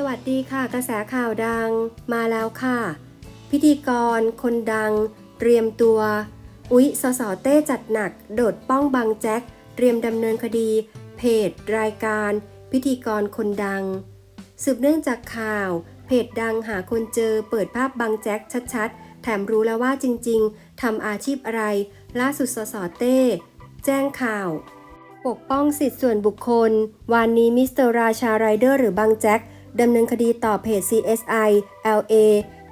สวัสดีค่ะ กระแสข่าวดังมาแล้วค่ะ พิธีกร คนดัง เตรียมตัว อุ๊ยสสเต้จัดหนัก โดดป้องบังแจ็ค เตรียมดำเนินคดี เพจ รายการ พิธีกรคนดัง สืบเนื่องจากข่าว เพจดังหาคนเจอเปิดภาพบังแจ็คชัดๆ แถมรู้แล้วว่าจริงๆทำอาชีพอะไร ล่าสุดสสเต้ แจ้งข่าว ปกป้องสิทธิส่วนบุคคล วันนี้มิสเตอร์ราชาไรเดอร์หรือบังแจ็ค ดำเนินคดีต่อเพจ CSI LA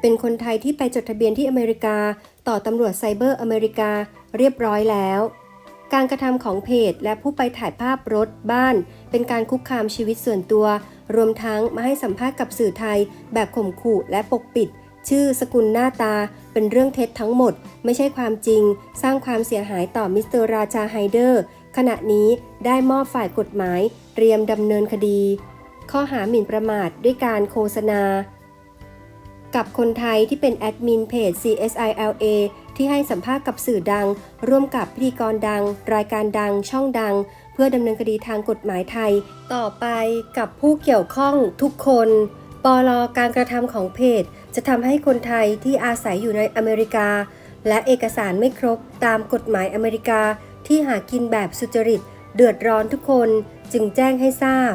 เป็นคนไทยที่ไปจดทะเบียนที่อเมริกา ต่อตำรวจไซเบอร์อเมริกาเรียบร้อยแล้ว การกระทำของเพจและผู้ไปถ่ายภาพรถบ้าน เป็นการคุกคามชีวิตส่วนตัว รวมทั้งมาให้สัมภาษณ์กับสื่อไทย แบบข่มขู่และปกปิด ชื่อสกุลหน้าตา เป็นเรื่องเท็จทั้งหมด ไม่ใช่ความจริง สร้างความเสียหายต่อมิสเตอร์ราชาไฮเดอร์ขณะนี้ได้มอบฝ่ายกฎหมาย เตรียมดำเนินคดี ข้อหาหมิ่นประมาทด้วยการโฆษณา กับคนไทยที่เป็นแอดมินเพจ CSILA ที่ให้สัมภาษณ์กับสื่อดัง ร่วมกับพิธีกรดัง รายการดัง ช่องดัง เพื่อดำเนินคดีทางกฎหมายไทย ต่อไปกับผู้เกี่ยวข้องทุกคนปลอการกระทำของเพจ จะทำให้คนไทยที่อาศัยอยู่ในอเมริกา และเอกสารไม่ครบตามกฎหมายอเมริกาที่หากินแบบสุจริต เดือดร้อนทุกคนจึงแจ้งให้ทราบ